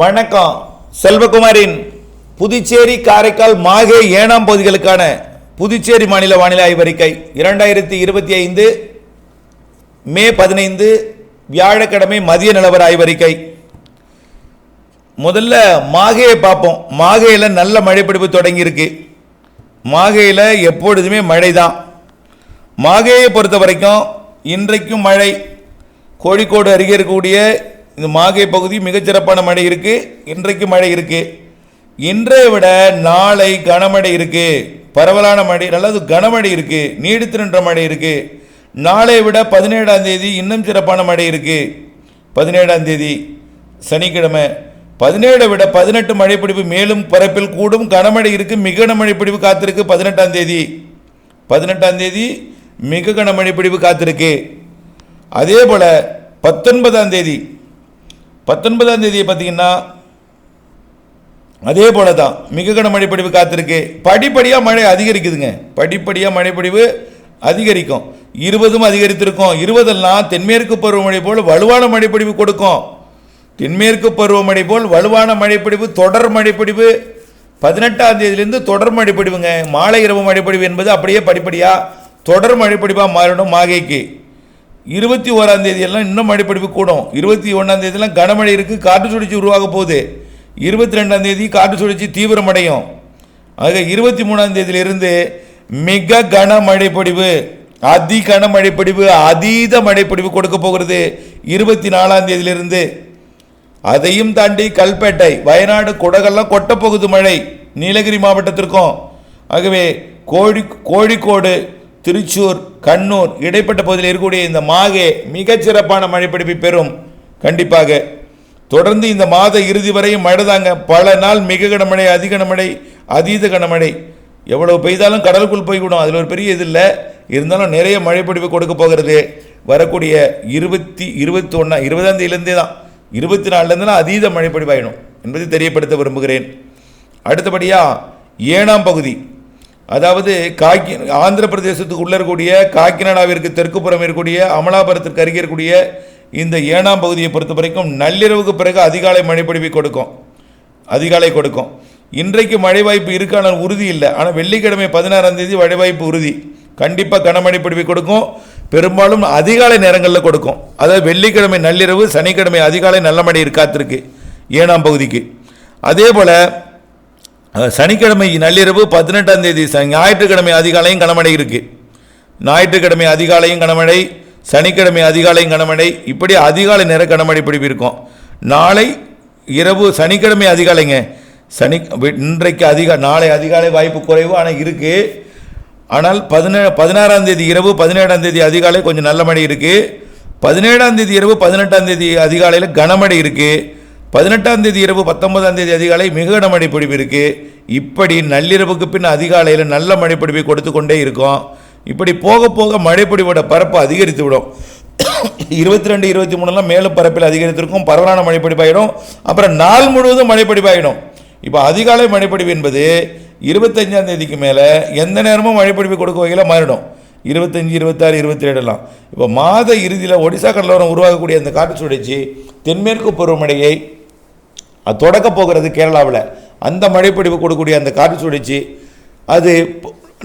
வணக்கம். செல்வகுமாரின் புதுச்சேரி காரைக்கால் மாகே ஏனாம் பகுதிகளுக்கான புதுச்சேரி மாநில வானிலை ஆய்வறிக்கை இரண்டாயிரத்தி இருபத்தி ஐந்து மே பதினைந்து வியாழக்கிழமை மதிய நிலவர ஆய்வறிக்கை முதல்ல மாகையை பார்ப்போம். மாகையில் நல்ல மழைப்பிடிப்பு தொடங்கியிருக்கு. மாகையில் எப்பொழுதுமே மழை தான் மாகையை பொறுத்த வரைக்கும் இன்றைக்கும் மழை. கோழிக்கோடு அருகே இருக்கக்கூடிய இந்த மாகை பகுதி மிகச்சிறப்பான மழை இருக்குது இன்றைக்கு மழை இருக்குது இன்றைய விட நாளை கனமழை இருக்குது பரவலான மழை நல்லது கனமழை இருக்குது நீடித்து நின்ற மழை இருக்குது நாளை விட பதினேழாம் தேதி இன்னும் சிறப்பான மழை இருக்குது பதினேழாம் தேதி சனிக்கிழமை. பதினேழை விட பதினெட்டு மழைப்பிடிப்பு மேலும் பரப்பில் கூடும். கனமழை இருக்குது மிக கனமழைப்பிடிப்பு காத்திருக்கு பதினெட்டாம் தேதி. பதினெட்டாம் தேதி மிக கனமழைப்பிடிப்பு காத்திருக்கு. அதே போல் பத்தொன்பதாம் தேதி பத்தொன்பதாம் தேதியை பார்த்தீங்கன்னா அதே போல தான் மிக கன பொழிவு காத்திருக்கு. படிப்படியாக மழை அதிகரிக்குதுங்க. படிப்படியாக மழை அதிகரிக்கும். இருபதும் அதிகரித்திருக்கும். இருபதெல்லாம் தென்மேற்கு பருவமழை போல் வலுவான மழைப்பொழிவு கொடுக்கும். தென்மேற்கு பருவமழை போல் வலுவான மழைப்பொழிவு தொடர் மழைப்பொழிவு. பதினெட்டாம் தேதியிலேருந்து தொடர் மழைப்பொழிவுங்க. மாலை இரவு மழைப்பொழிவு என்பது அப்படியே படிப்படியாக தொடர் மழைப்பொழிவாக மாறிடும் மாகைக்கு. இருபத்தி ஓராம் தேதியெல்லாம் இன்னும் மழைப்பிடிப்பு கூடும். இருபத்தி ஒன்றாம் தேதியெல்லாம் கனமழை இருக்குது காற்று சுழற்சி உருவாக போகுது. இருபத்தி ரெண்டாம் தேதி காற்று சுழற்சி தீவிரமடையும். ஆக இருபத்தி மூணாம் தேதியிலிருந்து மிக கன பொழிவு அதி கனமழை அதீத மழைப்படிவு கொடுக்க போகிறது இருபத்தி நாலாம் தேதியிலிருந்து. அதையும் தாண்டி கல்பேட்டை வயநாடு குடகெல்லாம் கொட்டப்போகுது மழை நீலகிரி மாவட்டத்திற்கும். ஆகவே கோழி கோழிக்கோடு திருச்சூர் கண்ணூர் இடைப்பட்ட பகுதியில் இருக்கக்கூடிய இந்த மாகே மிகச்சிறப்பான மழைப்பிடிப்பை பெறும். கண்டிப்பாக தொடர்ந்து இந்த மாத இறுதி வரையும் மழை தாங்க. பல நாள் மிக கனமழை அதி கனமழை அதீத கனமழை. எவ்வளவு பெய்தாலும் கடலுக்குள் போய்விடும். அதில் ஒரு பெரிய இது இல்லை. இருந்தாலும் நிறைய மழைப்பிடிப்பு கொடுக்க போகிறது. வரக்கூடிய இருபத்தி இருபத்தி ஒன்றா இருபதாம் தேதியிலேருந்தே தான். இருபத்தி நாலுலேருந்துலாம் அதீத மழைப்பொழிவாயிடும் என்பதை தெரியப்படுத்த விரும்புகிறேன். அடுத்தபடியாக ஏழாம் பகுதி. அதாவது காக்கி ஆந்திர பிரதேசத்துக்கு உள்ளே இருக்கக்கூடிய காக்கிநாடாவிற்கு தெற்குப்புறம் இருக்கக்கூடிய அமலாபுரத்திற்கு அருகே இருக்கக்கூடிய இந்த ஏனாம் பகுதியை பொறுத்த வரைக்கும் நள்ளிரவுக்கு பிறகு அதிகாலை மழைப்பொழிவை கொடுக்கும். அதிகாலை கொடுக்கும். இன்றைக்கு மழை வாய்ப்பு இருக்கு ஆனால் உறுதி இல்லை. ஆனால் வெள்ளிக்கிழமை பதினாறாம் தேதி மழை வாய்ப்பு உறுதி. கண்டிப்பாக கனமழை பொழிவை கொடுக்கும். பெரும்பாலும் அதிகாலை நேரங்களில் கொடுக்கும். அதாவது வெள்ளிக்கிழமை நள்ளிரவு சனிக்கிழமை அதிகாலை நல்ல மழை இருக்காத்திருக்கு. ஏனாம் பகுதிக்கு. அதே போல் சனிக்கிழமை நள்ளிரவு பதினெட்டாம் தேதி ச- ஞாயிற்றுக்கிழமை அதிகாலையும் கனமழை இருக்கு. ஞாயிற்றுக்கிழமை அதிகாலையும் கனமழை சனிக்கிழமை அதிகாலையும் கனமழை இப்படி அதிகாலை நேர கனமழை பிடிப்பு இருக்கும். நாளை இரவு சனிக்கிழமை அதிகாலைங்க. சனி இன்றைக்கு அதிக நாளை அதிகாலை வாய்ப்பு குறைவு ஆனால் இருக்கு. ஆனால் பதினே பதினாறாம் தேதி இரவு பதினேழாம் தேதி அதிகாலை கொஞ்சம் நல்ல மழை இருக்கு. பதினேழாம் தேதி இரவு பதினெட்டாம் தேதி அதிகாலையில் கனமழை இருக்குது பதினெட்டாம் தேதி இரவு பத்தொன்பதாம் தேதி அதிகாலை மிக கனமழை இருக்குது இப்படி நள்ளிரவுக்கு பின் அதிகாலையில் நல்ல மழை கொடுத்து கொண்டே இருக்கும். இப்படி போக போக மழைப்பொழிவோட பரப்பு அதிகரித்து விடும். இருபத்தி ரெண்டு இருபத்தி மூணுலாம் மேலும் பரப்பில் அதிகரித்திருக்கும். பரவலான மழைப்பொழிவாயிடும். அப்புறம் நாள் முழுவதும் மழைப்பொழிவாயிடும். இப்போ அதிகாலை மழைப்பொழிவு என்பது இருபத்தஞ்சாம் தேதிக்கு மேலே எந்த நேரமும் மழைப்பொழிவு கொடுக்க வகையில் மாறிடும். இருபத்தஞ்சி இருபத்தாறு இருபத்தி ஏழுலாம் இப்போ மாத இறுதியில் ஒடிசா கடலோரம் உருவாகக்கூடிய அந்த காற்று சுழற்சி தென்மேற்கு பருவமழையை அது தொடக்க போகிறது கேரளாவில். அந்த மழைப்பொழிவு கொடுக்கக்கூடிய அந்த காற்று சுழற்சி அது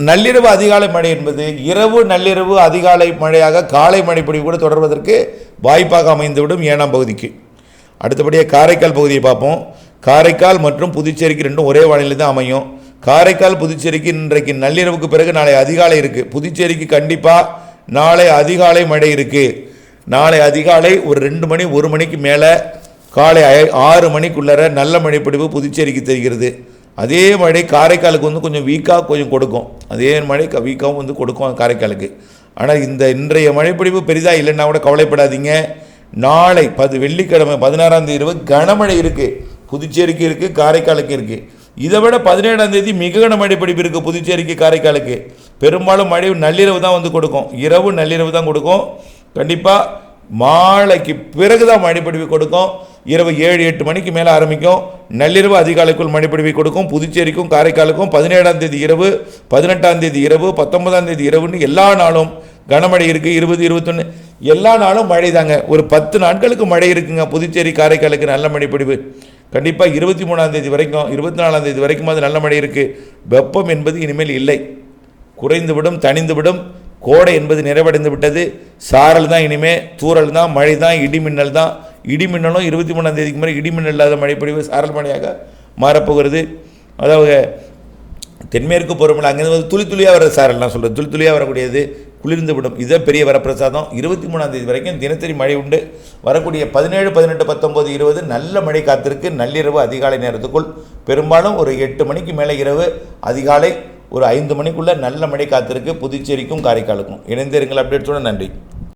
நள்ளிரவு அதிகாலை மழை என்பது இரவு நள்ளிரவு அதிகாலை மழையாக காலை மழைப்பிடிவு கூட தொடர்வதற்கு வாய்ப்பாக அமைந்துவிடும் ஏனாம் பகுதிக்கு. அடுத்தபடியாக காரைக்கால் பகுதியை பார்ப்போம். காரைக்கால் மற்றும் புதுச்சேரிக்கு ரெண்டும் ஒரே வானிலை தான் அமையும். காரைக்கால் புதுச்சேரிக்கு இன்றைக்கு நள்ளிரவுக்கு பிறகு நாளை அதிகாலை இருக்குது புதுச்சேரிக்கு கண்டிப்பாக நாளை அதிகாலை மழை இருக்குது நாளை அதிகாலை ஒரு ரெண்டு மணி ஒரு மணிக்கு மேலே காலை ஐ- ஆறு மணிக்குள்ளர நல்ல மழைப்பொழிவு புதுச்சேரிக்கு தெரிகிறது. அதே மழை காரைக்காலுக்கு வந்து கொஞ்சம் வீக்காக கொஞ்சம் கொடுக்கும். அதே மழை க- வீக்காகவும் வந்து கொடுக்கும் காரைக்காலுக்கு. ஆனால் இந்த இன்றைய மழைப்பிடிப்பு பெரிதாக இல்லைன்னா கூட கவலைப்படாதீங்க. நாளை பது வெள்ளிக்கிழமை பதினாறாம் தேதி இரவு கனமழை இருக்குது புதுச்சேரிக்கு இருக்குது காரைக்காலுக்கு இருக்குது இதை விட பதினேழாம் தேதி மிக கனமழை பிடிப்பு இருக்குது புதுச்சேரிக்கு காரைக்காலுக்கு. பெரும்பாலும் மழை நள்ளிரவு தான் வந்து கொடுக்கும். இரவு நள்ளிரவு தான் கொடுக்கும். கண்டிப்பாக மாலைக்கு பிறகு தான் மழைப்பொழிவு கொடுக்கும். இரவு ஏழு எட்டு மணிக்கு மேலே ஆரம்பிக்கும். நள்ளிரவு அதிகாலைக்குள் மணிப்பிடிவை கொடுக்கும். புதுச்சேரிக்கும் காரைக்காலுக்கும் பதினேழாம் தேதி இரவு பதினெட்டாம் தேதி இரவு பத்தொன்பதாம் தேதி இரவுன்னு எல்லா நாளும் கனமழை இருக்குது இருபது இருபத்தொன்று எல்லா நாளும் மழை தாங்க ஒரு பத்து நாட்களுக்கு மழை இருக்குங்க. புதுச்சேரி காரைக்காலுக்கு நல்ல மழைப்பொழிவு கண்டிப்பாக இருபத்தி மூணாம் தேதி வரைக்கும் இருபத்தி நாலாம் தேதி வரைக்கும் அது நல்ல மழை இருக்குது வெப்பம் என்பது இனிமேல் இல்லை. குறைந்துவிடும் தணிந்துவிடும். கோடை என்பது நிறைவடைந்து விட்டது சாரல் தான் இனிமே தூரல் தான் மழை தான் இடி மின்னல் தான். இடிமின்னலும் இருபத்தி மூணாம் தேதிக்கு மேலே இடி இல்லாத மழைப்பொழிவு சாரல் மழையாக மாறப்போகிறது. அதாவது தென்மேற்கு பருவமழை அங்கேருந்து வந்து துளி துளியாக வர சாரல் நான் சொல்கிறேன் துளி துளியாக வரக்கூடியது குளிர்ந்து விடும். இதுதான் பெரிய வரப்பிரசாதம். இருபத்தி மூணாம் தேதி வரைக்கும் தினசரி மழை உண்டு. வரக்கூடிய பதினேழு பதினெட்டு பத்தொம்போது இருபது நல்ல மழை காத்திருக்கு. நள்ளிரவு அதிகாலை நேரத்துக்குள் பெரும்பாலும் ஒரு எட்டு மணிக்கு மேலே இரவு அதிகாலை ஒரு ஐந்து மணிக்குள்ளே நல்ல மழை காத்திருக்கு. புதுச்சேரிக்கும் காரைக்காலுக்கும். இணைந்திருங்கள். அப்டேட்ஸோட நன்றி.